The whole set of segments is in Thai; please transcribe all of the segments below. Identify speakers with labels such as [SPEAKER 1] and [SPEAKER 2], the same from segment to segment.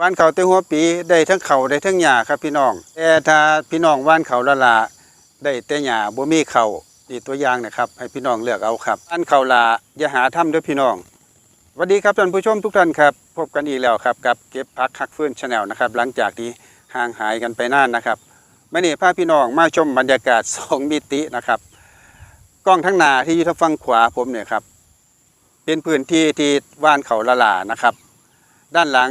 [SPEAKER 1] ว่านเขาแต่หัวปีได้ทั้งเขาได้ทั้งหญ้าครับพี่น้องแต่ถ้าพี่น้องว่านเขาละลาได้แต่หญ้าบ่มีเขานี่ตัวอย่างนะครับ ให้พี่น้องเลือกเอาครับว่านเขาลาอย่าหาทำด้อพี่น้องสวัสดีครับท่านผู้ชมทุกท่านครับ พบกันอีกแล้วครับกับเก็บพักคักฟื้นชาแนลนะครับ หลังจากที่ห่างหายกันไปนานนะครับมื่อนี้พาพี่น้องมาชมบรรยากาศสองมิตินะครับกล้องทั้งหน้าที่อยู่ทางฝั่งขวาผมเนี่ยครับเป็นพื้นที่ที่ว่านเขาละลานะครับ ด้านหลัง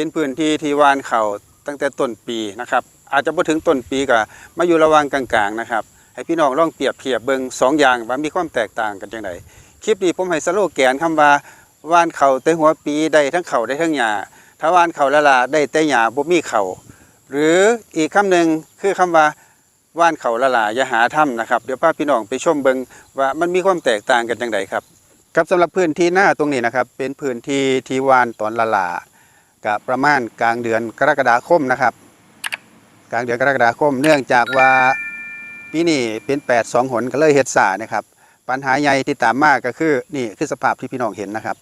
[SPEAKER 1] เป็นพื้นที่ที่วานเขาตั้งแต่ต้นปีนะครับ อาจจะบ่ถึงต้นปีก็มาอยู่ระหว่างกลางๆนะครับ ให้พี่น้องลองเปรียบเทียบเบิ่งสองอย่างว่ามีความแตกต่างกันจังไดคลิปนี้ผมให้สโลแกนคำว่าว่านเขาแต่หัวปีได้ทั้งเขาได้ทั้งหญ้าถ้าว่านเขาละลาได้แต่หญ้าบ่มีเขาหรืออีกคำหนึ่งคือคำว่าว่านเขาละลาอย่าหาถ้ำนะครับ เดี๋ยวพาพี่น้องไปชมเบิงว่ามันมีความแตกต่างกันอย่างไรครับ ครับสำหรับพื้นที่หน้าตรงนี้นะครับ เป็นพื้นที่ที่ว่านตอนละลา กับประมาณกลางเดือนกรกฎาคมนะครับ กลางเดือนกรกฎาคม เนื่องจากว่าปีนี้เป็น8ปดสองหนก็เลยเฮ็ดสานะครับ ปัญหาใหญ่ที่ตามมากก็คือนี่คือสภาพที่พี่น้องเห็นนะครับ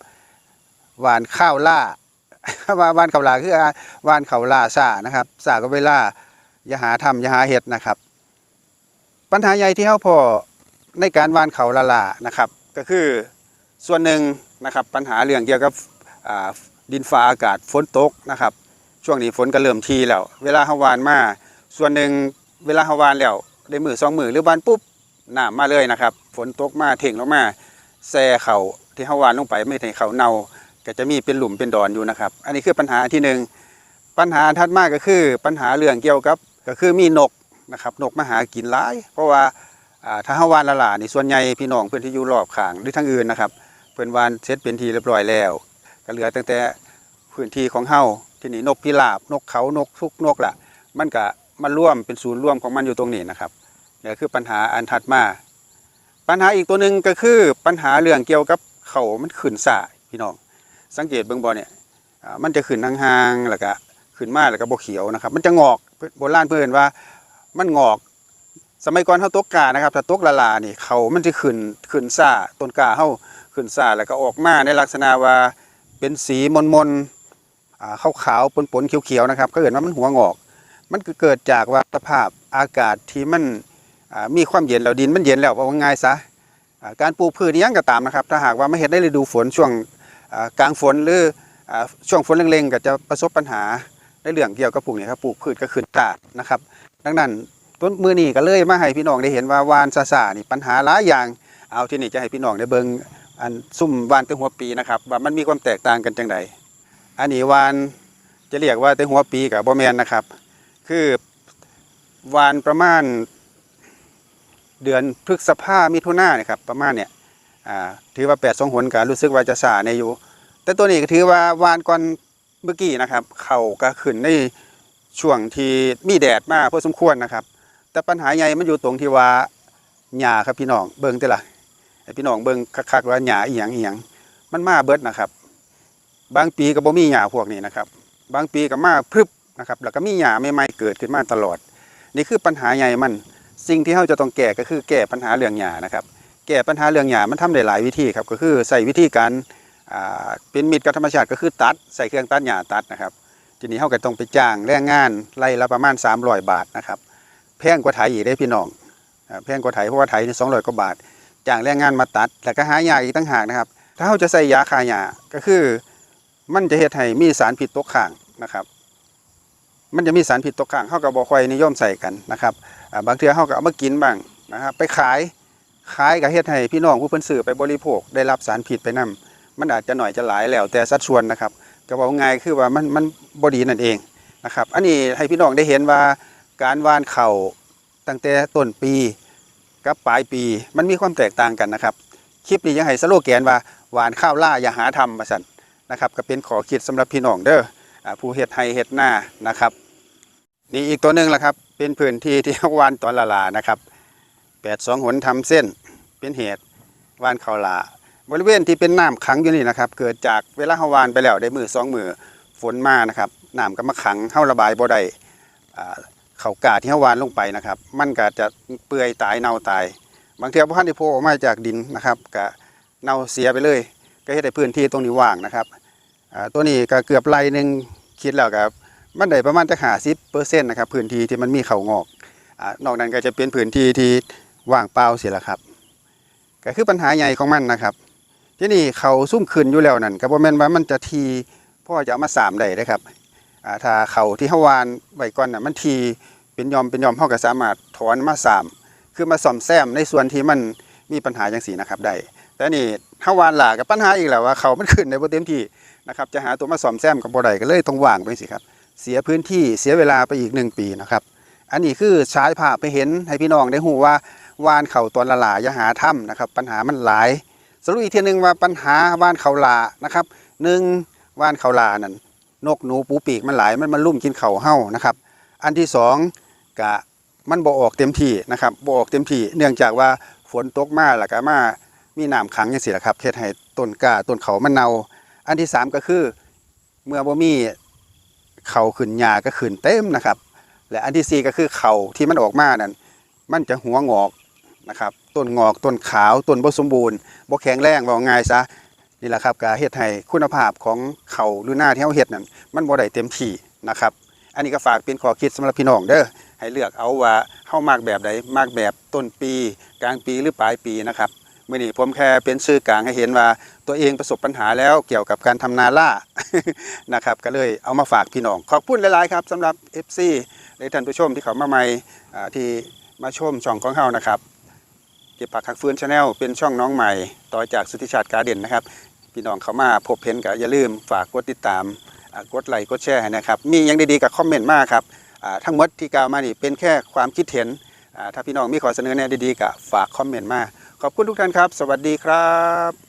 [SPEAKER 1] หวานข้าวล่าว่าหวานข้าวล่าคือหวานข้าวล่าซานะครับซาก็เวลาอย่าหาทำอย่าหาเห็ดนะครับ ปัญหาใหญ่ที่เขาพอในการวานเขาละลานะครับ ก็คือส่วนหนึ่งนะครับปัญหาเรื่องเกี่ยวกับ ดินฟ้าอากาศฝนตกนะครับ ช่วงนี้ฝนก็เริ่มทีแล้ว เวลาเขาวานมา ส่วนหนึ่งเวลาเขาวานแล้วได้มือสองมือหรือวานปุ๊บหน้ำมาเลยนะครับ ฝนตกมาเถ่งลงมาแซ่เขาที่เขาวานลงไปไม่ให้เขาเน่าก็จะมีเป็นหลุมเป็นดอนอยู่นะครับ อันนี้คือปัญหาที่หนึ่งปัญหาถัดมากก็คือปัญหาเรื่องเกี่ยวกับก็คือมีนกนะครับนกมาหากินหลาย เพราะว่าอ่าถ้าฮาวานละลานี่ส่วนใหญ่พี่น้องเพื่อนที่อยู่รอบข้างหรือทางอื่นนะครับเพื่อนวานเสร็จเป็นทีเรียบร้อยแล้ว ก็เหลือตั้งแต่พื้นที่ของเฮาที่นี่นกพิราบนกเขานกทุกนกล่ะมันก็มาร่วมเป็นศูนย์ร่วมของมันอยู่ตรงนี้นะครับนี่คือปัญหาอันถัดมา ปัญหาอีกตัวหนึ่งก็คือปัญหาเรื่องเกี่ยวกับเขามันขึ้นสายพี่น้อง สังเกตเบื้องบนเนี่ยมันจะขึ้นห่างๆแล้วก็ขึ้นมาแล้วก็บกเขียวนะครับ มันจะงอกโบราณเพื่อนว่ามันงอก สมัยก่อนเขาตกกานะครับถ้าตกละลานี่เขามันจะขึ้นขึ้นซาต้นกาเขาขึ้นซาแล้วก็ออกมาในลักษณะว่า เป็นสีมนมนๆอ่าขาวๆปนๆเขียวๆนะครับก็เกิดว่ามันหัวงอก มันเกิดจากว่าสภาพอากาศที่มันมีความเย็นแล้วดินมันเย็นแล้วว่าง่ายซะการปลูกพืชนี่ยังก็ตามนะครับ ถ้าหากว่าไม่เห็นได้ฤดูฝนช่วงกลางฝนหรืออช่วงฝนเร่งๆก็จะประสบปัญหาในเรื่องเกี่ยวกับปลูกเนี่ยครับปลูกพืชก็ขึ้นตาดนะครับ ดังนั้นต้นมือนี่ก็เลยมาให้พี่น้องได้เห็นว่าวานซาซานี่ปัญหาหลายอย่างเอาที่นี่จะให้พี่น้องได้เบิ่ง อันซุ่มวานเต็หัวปีนะครับว่ามันมีความแตกต่างกันจังไดอันนี้วานจะเรียกว่าเต็หัวปีกับบ่แมนนะครับ คือวานประมาณเดือนพฤษภามิถุนาเนี่ยครับประมาณเนี่ยถือว่าแปดสองหนก็รู้สึกว่าจะสาในอยู่ แต่ตัวนี้ก็ถือว่าวานก่อนเมื่อกี้นะครับ เข่าก็ขึ้นในช่วงที่มีแดดมากพอสมควรนะครับ แต่ปัญหาใหญ่มันอยู่ตรงที่ว่าหญ้าครับพี่น้องเบิ่งเด้อล่ะ ให้พี่น้องเบิ่งคักๆว่าหญ้าอีหยังอีหยังมันมาเบิดนะครับ บางปีก็บ่มีหญ้าพวกนี้นะครับ บางปีก็มาพรึบนะครับแล้วก็มีหญ้าใหม่ๆเกิดขึ้นมาตลอด นี่คือปัญหาใหญ่มันสิ่งที่เราจะต้องแก้ก็คือแก้ปัญหาเรื่องหญ้านะครับ แก้ปัญหาเรื่องหญ้ามันทำได้หลายวิธีครับก็คือใส่วิธีการเป็นมิตรกับธรรมชาติก็คือตัดใส่เครื่องตัดหญ้าตัดนะครับ ทีนี้เราก็ต้องไปจ้างแรงงานไล่ละประมาณ 300 บาทนะครับแพงกว่าไถอีกได้พี่น้องแพงกว่าไถเพราะว่าไถนี่200กว่าบาท จ้างแรงงานมาตัด แล้วก็หายาอีกตั้งหากนะครับ ถ้าเราจะใส่ยาฆ่าหญ้าก็คือ มันจะเฮ็ดให้มีสารพิษตกค้างนะครับ มันจะมีสารพิษตกค้างเขาก็บ่ค่อยนิยมใส่กันนะครับบางเทื่อเขาก็เอามากินบ้างนะครับไปขายขายก็เฮ็ดให้พี่น้องผู้เพิ่นซื้อไปบริโภคได้รับสารพิษไปนํมันอาจจะหน่อยจะหลายแล้วแต่สัดส่วนนะครับก็บอกง่ายคือว่ามันมันบดีนั่นเองนะครับ อันนี้ให้พี่น้องได้เห็นว่าการว่านเข่าตั้งแต่ต้นปี กับปลายปีมันมีความแตกต่างกันนะครับ คลิปนี้ยังให้สโลแกนว่าหวานข้าวล่าอย่าหาทำมาสั่นนะครับก็เป็นขอคิดสำหรับพี่น้องเด้อผู้เฮ็ดไห้เฮ็ดหน้านะครับ นี่อีกตัวหนึ่งละครับ เป็นพื้นที่ที่วานตอนละลานะครับแปดสองหนทำเส้นเป็นเหตุวานข้าวลาบริเวณที่เป็นน้ำขังอยู่นี่นะครับ เกิดจากเวลาเฮาวานไปแล้วได้มือสองมือฝนมานะครับน้ำก็มาขังเฮาระบายบ่ได้อ่า เขากาที่เฮาวานลงไปนะครับ มันก็จะเปื่อยตายเน่าตาย บางเทีบ่ทันได้โผล่ออกมาจากดินนะครับก็เน่าเสียไปเลย ก็เฮ็ดให้พื้นที่ตรงนี้ว่างนะครับตัวนี้ก็เกือบไรหนึ่งคิดแล้วครับมันได้ประมาณจะหาสิบเปอร์เซ็นต์นะครับพื้นที่ที่มันมีเขางอกอนอกนั้นก็จะเป็นพื้นที่ที่ว่างเปล่าเสียละครับ ก็คือปัญหาใหญ่ของมันนะครับ ที่นี่เขาซุ่มขึ้นอยู่แล้วนั่นก็บ่แม่นว่ามันจะทีพ่อจะเอามาสามได้เด้อครับ ถ้าเขาที่เฮาวานไว้ก่อนน่ะมันทีเป็นยอมเป็นยอมเฮาก็สามารถถอนมาสามคือมาซ่อมแซมในส่วนที่มันมีปัญหาจังซี่นะครับได้แต่นี่เฮาวานหลากับปัญหาอีกแล้วว่าเขามันขึ้นได้บ่เต็มที่นะครับจะหาตัวมาซ่อมแซมก็บ่ได้ก็เลยต้องว่างไปสิครับ เสียพื้นที่เสียเวลาไปอีกหนึ่งปีนะครับ อันนี้คือฉายภาพไปเห็นให้พี่น้องได้หูว่าวานเขาตอนละหลาอย่าหาถ้ำนะครับ ปัญหามันหลายสรุปอีกทีหนึ่งว่าปัญหาวานเขาลานะครับหนึ่งวานเขาลานั่น นกหนูปูปีกมันหลายมันมาลุ่มกินเข่าเห่านะครับ อันที่สองกะมันบ่ออกเต็มที่นะครับบ่ออกเต็มที่ เนื่องจากว่าฝนตกมาแล้วก็มามีน้ำขังอย่างสิละครับเฮ็ดให้ต้นกล้าต้นเขามันเน่าอันที่สามก็คือเมื่อบ่มีเข่าขึ้นหญ้าก็ขึ้นเต็มนะครับ และอันที่สี่ก็คือเข่าที่มันออกมานั่นมันจะหัวงอกนะครับต้นงอกต้นขาวต้นบ่สมบูรณ์บ่แข็งแรงว่ง่ายซะ นี่แหละครับการเฮ็ดให้คุณภาพของเขาหรือหน้าที่เฮาเฮ็ดนั่นมันบ่ได้เต็มที่นะครับ อันนี้ก็ฝากเป็นข้อคิดสำหรับพี่น้องเด้อให้เลือกเอาว่าเฮามากแบบใดมากแบบต้นปี กลางปีหรือปลายปีนะครับมื้อนี้ผมแค่เป็นสื่อกลางให้เห็นว่าตัวเองประสบปัญหาแล้วเกี่ยวกับการทำนาล่านะครับ ก็เลยเอามาฝากพี่น้อง ขอบคุณหลาย ๆ ครับสำหรับ FC และท่านผู้ชมที่เขามาใหม่อ่าที่มาชมช่องของเฮานะครับเก็บผักคักฟื้นชาแนลเป็นช่องน้องใหม่ ต่อจากสุทธิชาติการเด่นนะครับ พี่น้องเขามาพบเห็นก็อย่าลืมฝากกดติดตามกดไลค์กดแชร์นะครับมีอย่างดีๆกับคอมเมนต์มากครับทั้งหมดที่กล่าวมานี่เป็นแค่ความคิดเห็นถ้าพี่น้องมีข้อเสนอแนะดีๆก็ฝากคอมเมนต์มาขอบคุณทุกท่านครับ สวัสดีครับ